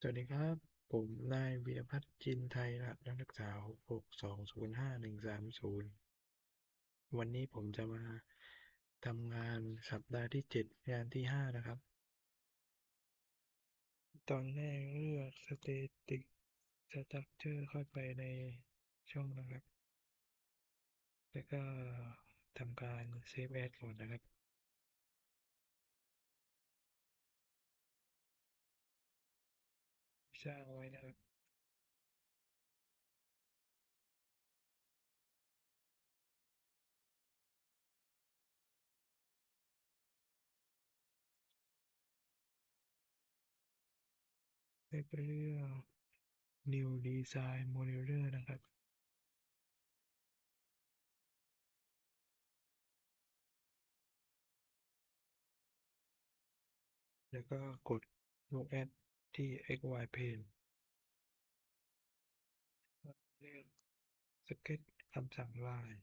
สวัสดีครับ ผมนายวีรพัฒน์จินไทยรหัสนักศึกษาหกสองศูนย์ห้าหนึ่งสามศูนย์วันนี้ผมจะมาทำงานสัปดาห์ที่เจ็ดงานที่ห้านะครับ ตอนแรกเลือก static structure เข้าไปในช่องนะครับ แล้วก็ทำการ save as ก่อนนะครับ สร้างไว้นะครับให้ไปเลือก new design modeler นะครับแล้วก็กด look at ที่ x y plane เรียกสเก็ตคำสั่ง line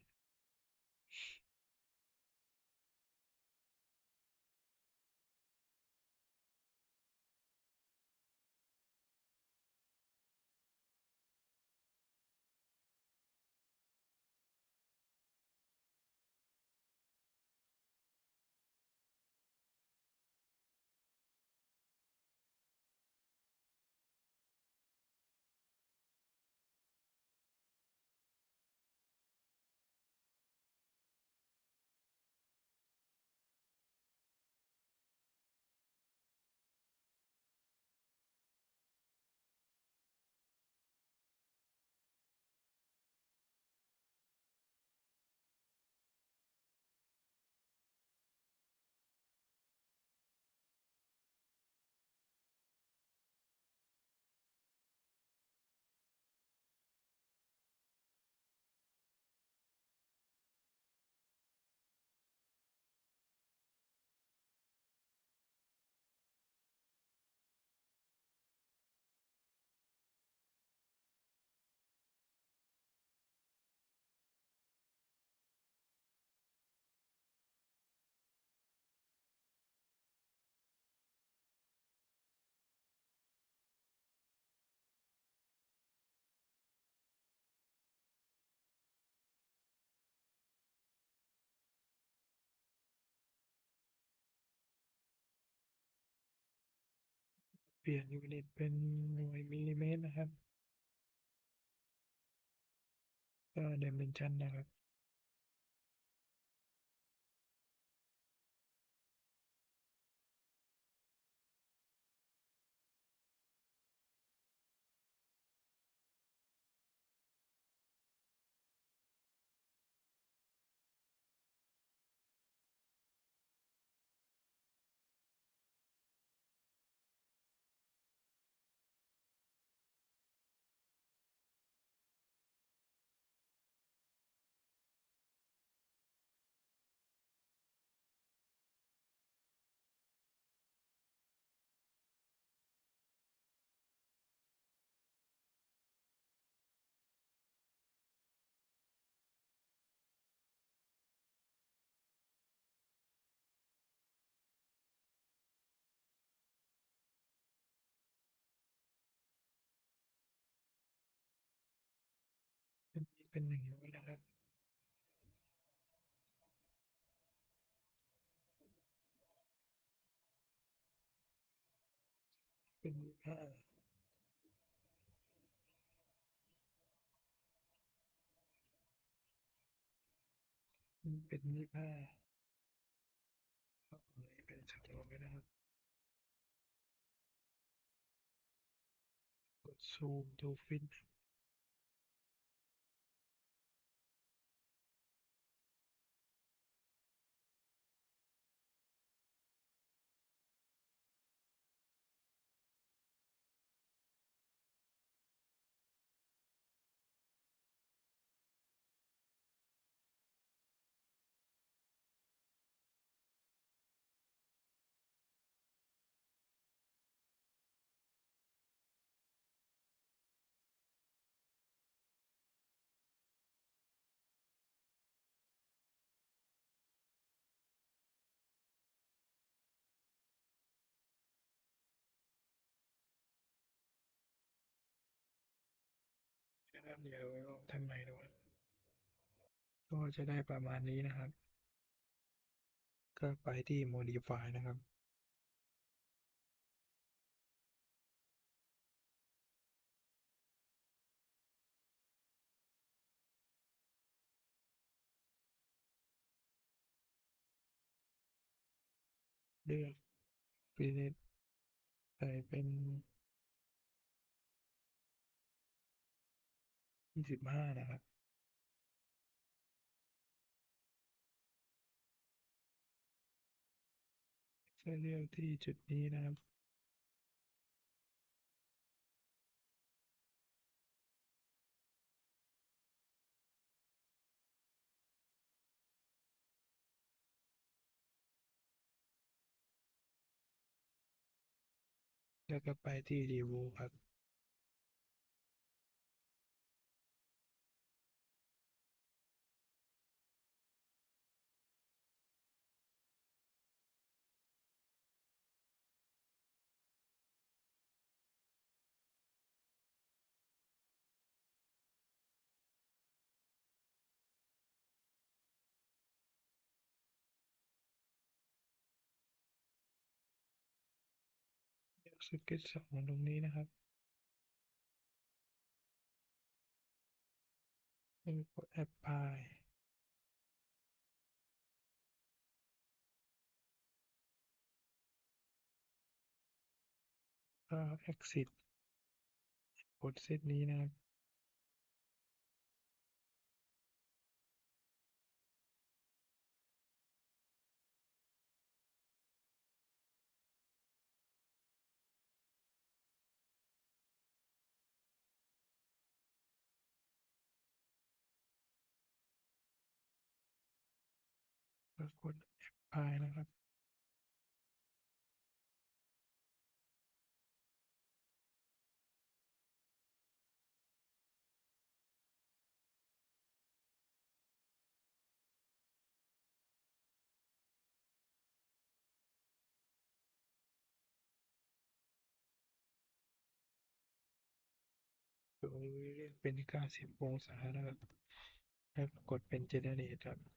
เปลี่ยนยูนิตเป็นหน่วยมิลลิเมตรนะครับ ก็เดิมเป็นชั้นนะครับ เป็นอย่างนี้นะครับเป็นยี่ห้าเป็นยี่ห้าอันเป็นสโตรกนะครับ กดซูมดูฟิน นะครับเดียวทำใหม่ดูครับก็จะได้ประมาณนี้นะครับ ก็ไปที่ modify นะครับเลือก Fillet ใส่เป็น ยี่สิบห้านะครับจะเลือกที่จุดนี้นะครับแล้วก็ไปที่ Review ครับ เก็ตสองตรงนี้นะครับแล้วกด Apply ก็ Exit กดเซตนี้นะครับ ก็กด Apply นะครับโดยเลือกเป็น90องศานะครับ แล้วก็กดเป็น Generate ครับ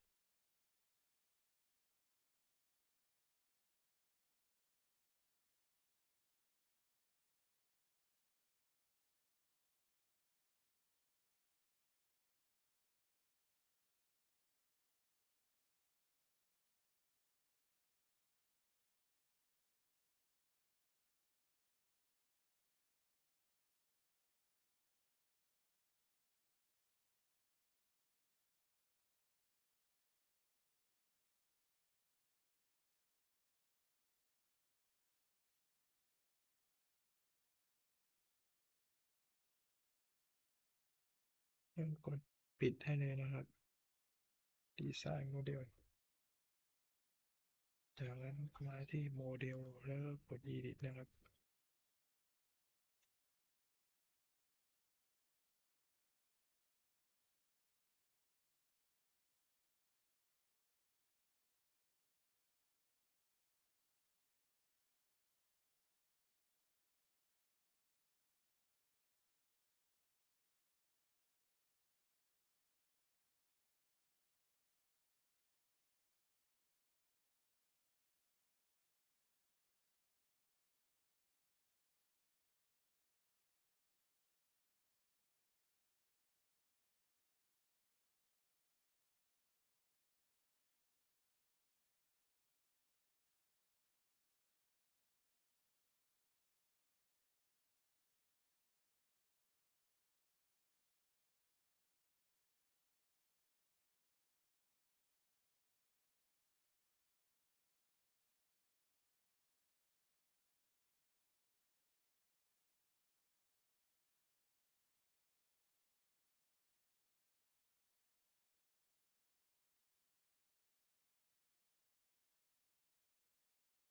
แล้วกดปิดให้เลยนะครับ ดีไซน์โมเดล จากนั้นมาที่โมเดลแล้วก็กด Edit นะครับ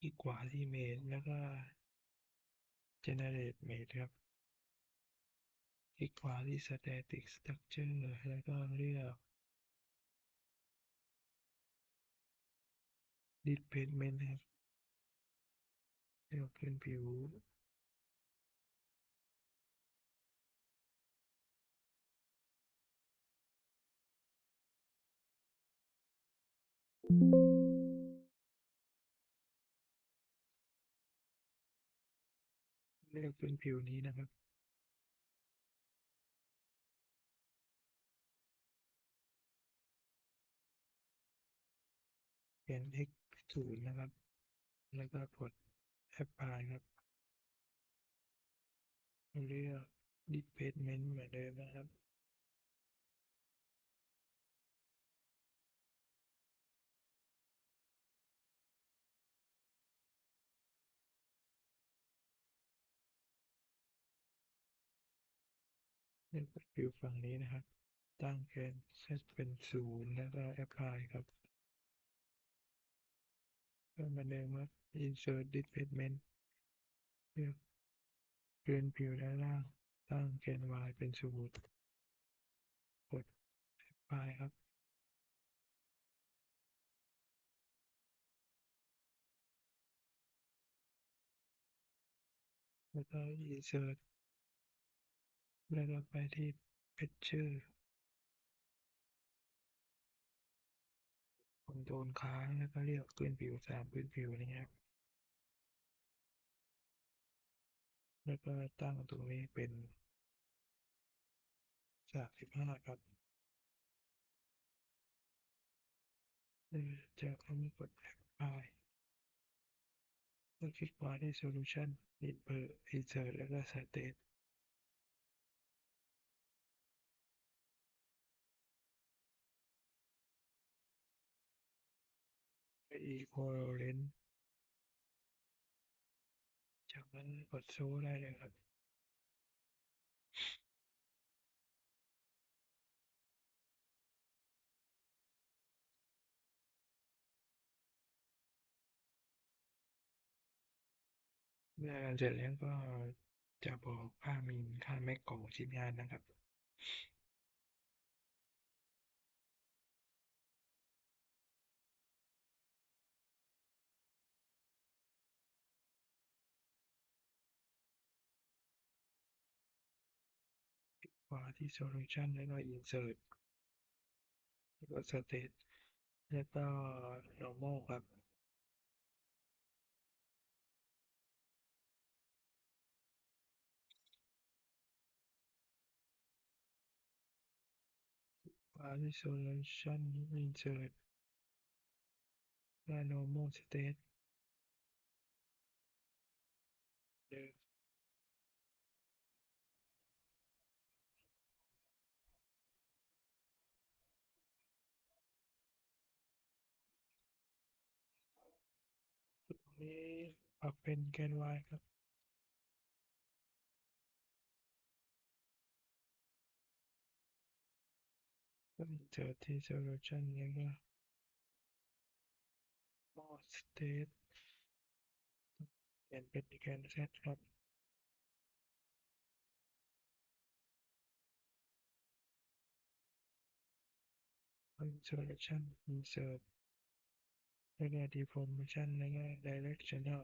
คลิกว่าที่เมดแล้วก็ generate made ครับ คลิกว่าที่แตติกสตรัคเจอร์แล้วก็เรียก lead pavement ครับเรียกพื้นผิวうん。 ลือกพื้นผิวนี้นะครับเขียน x ศูนย์นะครับ แล้วก็กด apply ครับ เลือก displacement เหมือนเดิมนะครับ เลือกผิวฝั่งนี้นะครับ ตั้งแกน z เป็นศูนย์แล้วก็ apply ครับก็เมือนเดิมครับ insert displacement เลือกพื้นผิวด้านล่าง ตั้งแกน y เป็นศูนย์กด apply ครับแล้วก็ insert แล้วก็ไปที่ picture คอนโทรลค้างแล้วก็เลือกพื้นผิวสามพื้นผิวนี้ครับ แล้วก็ตั้งตรงนี้เป็นสามสิบห้าครับจากนั้นกด apply แล้วคลิกขวาที่ solution insert insert แล้วก็ state equivalent จากนั้นกด show ได้เลยครับเมื่อเสร็จแล้วก็จะบอกค่ามินค่าแมกของชิ้นงานนะครับ ที่ solution แล้วก็ insert แล้วก็ state แล้วก็ normal ครับขวาที่ solution insert และ normal state เดิมตรงนี้ ปรับเป็นแกน y ครับเจอที่ solution นี้ก็ more state เปลี่ยนเป็นแกน z ครับเ solution insert แล้วก็ deformation แล้วก็ directional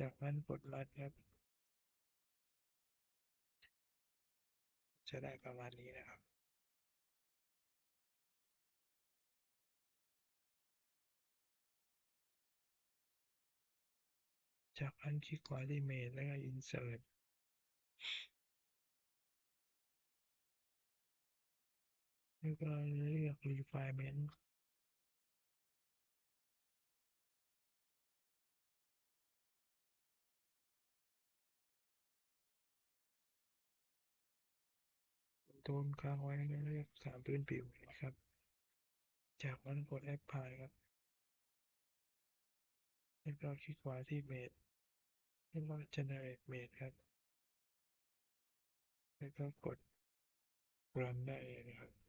จากนั้นกด run ครับ จะได้ประมาณนี้นะครับ จากนั้นคลิกขวาที่ Main แล้วก็ Insert แล้วก็เลือก Refinement โดนค้างไว้แล้เลือกสามพื้นผิวนะครับ จากนั้นกดแอปพลายครับแล้วก็คลิกขวาที่เมดแล้วก็ Generate Mate ครับ แล้วก็กด Run ได้เลยนะครับ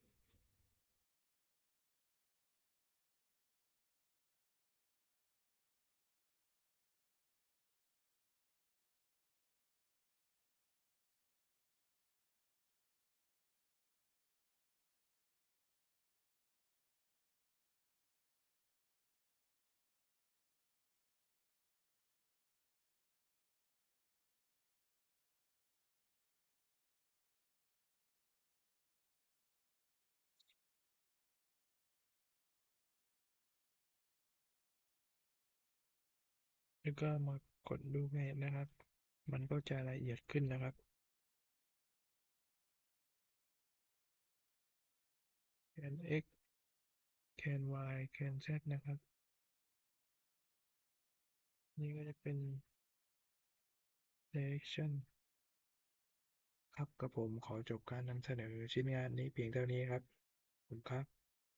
แล้วก็มากดดูแผนนะครับ มันก็จะละเอียดขึ้นนะครับแกน x แกน y แกน z นะครับ นี่ก็จะเป็น direction ครับกับผมขอจบการนำเสนอชิ้นงานนี้เพียงเท่านี้ครับ ขอบคุณครับ